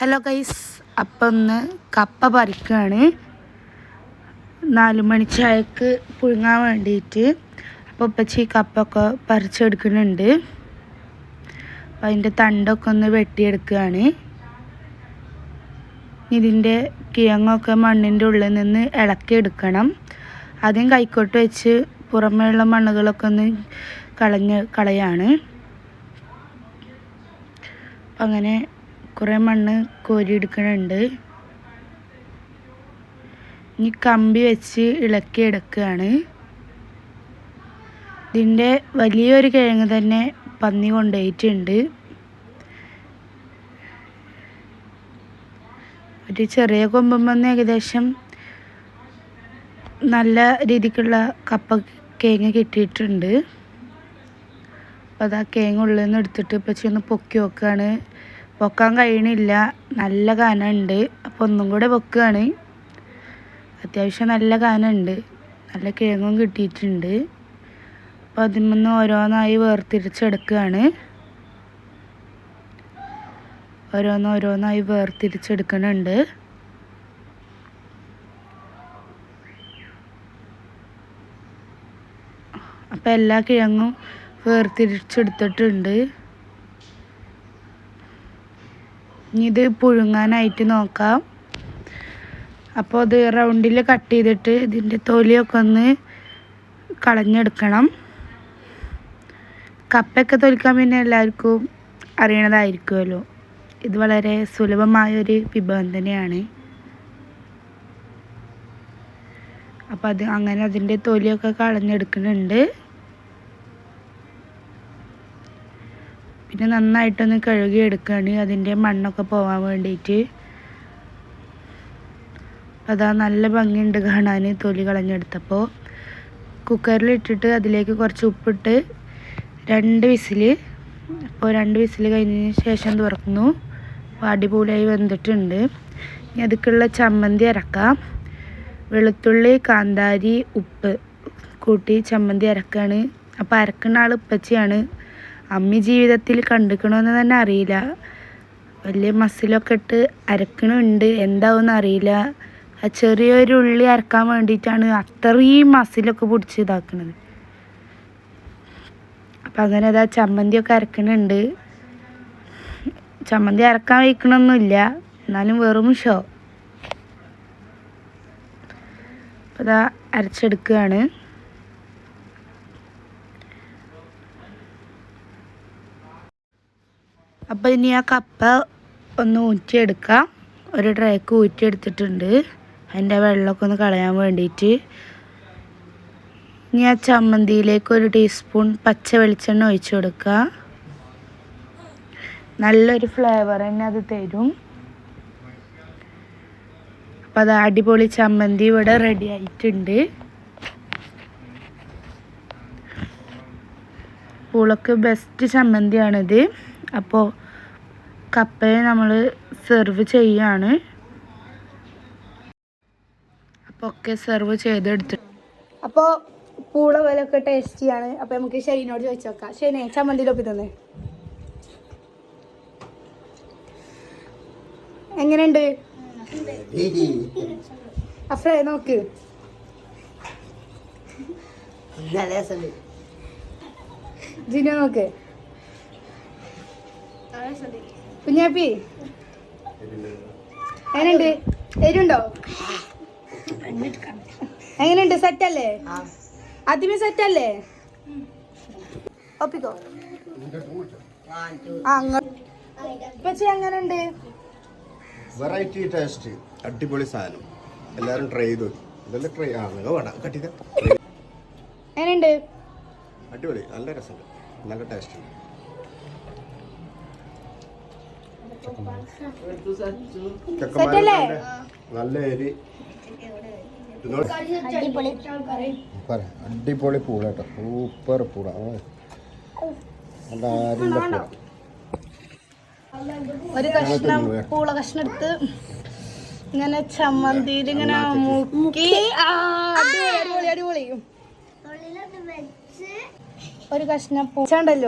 Hello guys അപ്പം ഒന്ന് കപ്പ പറിക്കുകയാണ് നാല് മണി ചായക്ക് പുഴുങ്ങാൻ വേണ്ടിയിട്ട് അപ്പോൾ ഉപ്പച്ചി കപ്പൊക്കെ പറിച്ചെടുക്കുന്നുണ്ട്. അപ്പം അതിന്റെ തണ്ടൊക്കെ ഒന്ന് വെട്ടിയെടുക്കുകയാണ്. ഇതിന്റെ കിഴങ്ങൊക്കെ മണ്ണിന്റെ ഉള്ളിൽ നിന്ന് ഇളക്കിയെടുക്കണം. ആദ്യം കൈക്കോട്ട് വെച്ച് പുറമേയുള്ള മണ്ണുകളൊക്കെ ഒന്ന് കളഞ്ഞ് കളയാണ്. അങ്ങനെ കുറേ മണ്ണ് കോരിയെടുക്കണുണ്ട് ഇനി കമ്പി വെച്ച് ഇളക്കിയെടുക്കുകയാണ് ഇതിന്റെ വലിയൊരു കിഴങ്ങ് തന്നെ പന്നി കൊണ്ടുപോയിട്ടുണ്ട്. ഒരു ചെറിയ കൊമ്പുമെന്ന് ഏകദേശം നല്ല രീതിക്കുള്ള കപ്പ കേങ്ങ കിട്ടിയിട്ടുണ്ട്. അപ്പോൾ അത് ആ കേങ്ങ് ഉള്ളിൽ നിന്ന് എടുത്തിട്ട് ഇപ്പോൾ ഒന്ന് പൊക്കി വെക്കുകയാണ്. പൊക്കാൻ കഴിയണില്ല. നല്ല കനമുണ്ട് അപ്പോൾ ഒന്നും കൂടെ പൊക്കുകയാണ് അത്യാവശ്യം നല്ല കനമുണ്ട് നല്ല കിഴങ്ങും കിട്ടിയിട്ടുണ്ട്. അപ്പോൾ അതിൽ നിന്ന് ഓരോന്നായി വേർതിരിച്ചെടുക്കുകയാണ് ഓരോന്ന് ഓരോന്നായി വേർതിരിച്ചെടുക്കുന്നുണ്ട് അപ്പോൾ എല്ലാ കിഴങ്ങും വേർതിരിച്ചെടുത്തിട്ടുണ്ട്. ഇനി ഇത് പുഴുങ്ങാനായിട്ട് നോക്കാം. അപ്പോൾ അത് റൗണ്ടിൽ കട്ട് ചെയ്തിട്ട് ഇതിന്റെ തൊലിയൊക്കെ ഒന്ന് കളഞ്ഞെടുക്കണം. കപ്പയൊക്കെ തൊലിക്കാൻ പിന്നെ എല്ലാവർക്കും അറിയണതായിരിക്കുമല്ലോ. ഇത് വളരെ സുലഭമായൊരു വിഭവം തന്നെയാണ് അപ്പോൾ അത് അങ്ങനെ അതിന്റെ തൊലിയൊക്കെ കളഞ്ഞെടുക്കുന്നുണ്ട്. പിന്നെ നന്നായിട്ടൊന്ന് കഴുകി എടുക്കുകയാണ് അതിന്റെ മണ്ണൊക്കെ പോകാൻ വേണ്ടിയിട്ട് അതാ നല്ല ഭംഗിയുണ്ട് കാണാൻ തൊലി കളഞ്ഞെടുത്തപ്പോൾ കുക്കറിലിട്ടിട്ട് അതിലേക്ക് കുറച്ച് ഉപ്പിട്ട് രണ്ട് വിസിൽ അപ്പോൾ രണ്ട് വിസിൽ കഴിഞ്ഞതിന് ശേഷം തുറക്കുന്നു അടിപൊളിയായി വെന്തിട്ടുണ്ട്. ഇനി അതുക്കുള്ള ചമ്മന്തി അരക്കാം. വെളുത്തുള്ളി കാന്താരി ഉപ്പ് കൂട്ടി ചമ്മന്തി അരക്കാണ്. അപ്പോൾ അരക്കുന്ന ആൾ ഉപ്പച്ചിയാണ്. അമ്മി ജീവിതത്തിൽ കണ്ടിക്കണമെന്ന് തന്നെ അറിയില്ല. വലിയ മസിലൊക്കെ ഇട്ട് അരക്കണുണ്ട്. എന്താവും അറിയില്ല. ആ ചെറിയൊരു ഉള്ളി അരക്കാൻ വേണ്ടിയിട്ടാണ് അത്രയും മസിലൊക്കെ പിടിച്ച് ഇതാക്കുന്നത് അപ്പം അങ്ങനെ അതാ ചമ്മന്തിയൊക്കെ അരക്കണുണ്ട്. ചമ്മന്തി അരക്കാൻ വയ്ക്കണമൊന്നുമില്ല എന്നാലും വെറും ഷോ. അപ്പം അതാ അരച്ചെടുക്കുകയാണ്. അപ്പോൾ ഇനി ആ കപ്പ ഒന്ന് ഊറ്റിയെടുക്കാം. ഒരു ട്രേക്ക് ഊറ്റിയെടുത്തിട്ടുണ്ട്. അതിന്റെ വെള്ളമൊക്കെ ഒന്ന് കളയാൻ വേണ്ടിയിട്ട്. ഇനി ആ ചമ്മന്തിയിലേക്ക് ഒരു ടീസ്പൂൺ പച്ച വെളിച്ചെണ്ണ ഒഴിച്ചു കൊടുക്കുക. നല്ലൊരു ഫ്ലേവർ തന്നെ അത് തരും. അപ്പോൾ അത് അടിപൊളി ചമ്മന്തി ഇവിടെ റെഡി ആയിട്ടുണ്ട്. പൂളക്ക് ബെസ്റ്റ് ചമ്മന്തിയാണിത്. അപ്പോൾ കപ്പയെ നമ്മൾ സെർവ് ചെയ്യാണ്. അപ്പോൾ ഒക്കെ സെർവ് ചെയ്തെടുത്തിട്ട് അപ്പോൾ പൂള പോലൊക്കെ ടേസ്റ്റിയാണ് അപ്പോൾ നമുക്ക് ഷെയ്നോട് ചോദിച്ചു നോക്കാം. ഷെയ്നെ ചമ്മന്തിയിലൊപ്പി തന്നെ. എങ്ങനെയുണ്ട്? അഫ്രേ നോക്ക്. ജിനോ നോക്ക്. കുഞ്ഞാപ്പി. എങ്ങനെയുണ്ട്? എരുണ്ടോ എങ്ങനെയുണ്ട്? സെറ്റല്ലേ? ആദ്യമേ സെറ്റല്ലേ? ഒപ്പിക്കോ? എങ്ങനെയുണ്ട്? Variety taste. അടിപൊളി സാധനം. എല്ലാരും ട്രൈ ചെയ്തു ഇതെല്ലാം ട്രൈ ആ വേണം കട്ടിക്ക. എങ്ങനെയുണ്ട്? അടിപൊളി. നല്ല രസമുണ്ട്. നല്ല ടേസ്റ്റ് സെറ്റല്ലേ? നല്ല എരി. അടിപൊളി. പൂള കേട്ടോ സൂപ്പർ പൂള. ഒരു കഷ്ണം പൂള കഷ്ണം എടുത്ത് ഇങ്ങനെ ചമ്മന്തിയിൽ ഇങ്ങനെ മുക്കി. അടിപൊളി അടിപൊളി ഒരു കഷ്ണം പൂച്ചണ്ടല്ലോ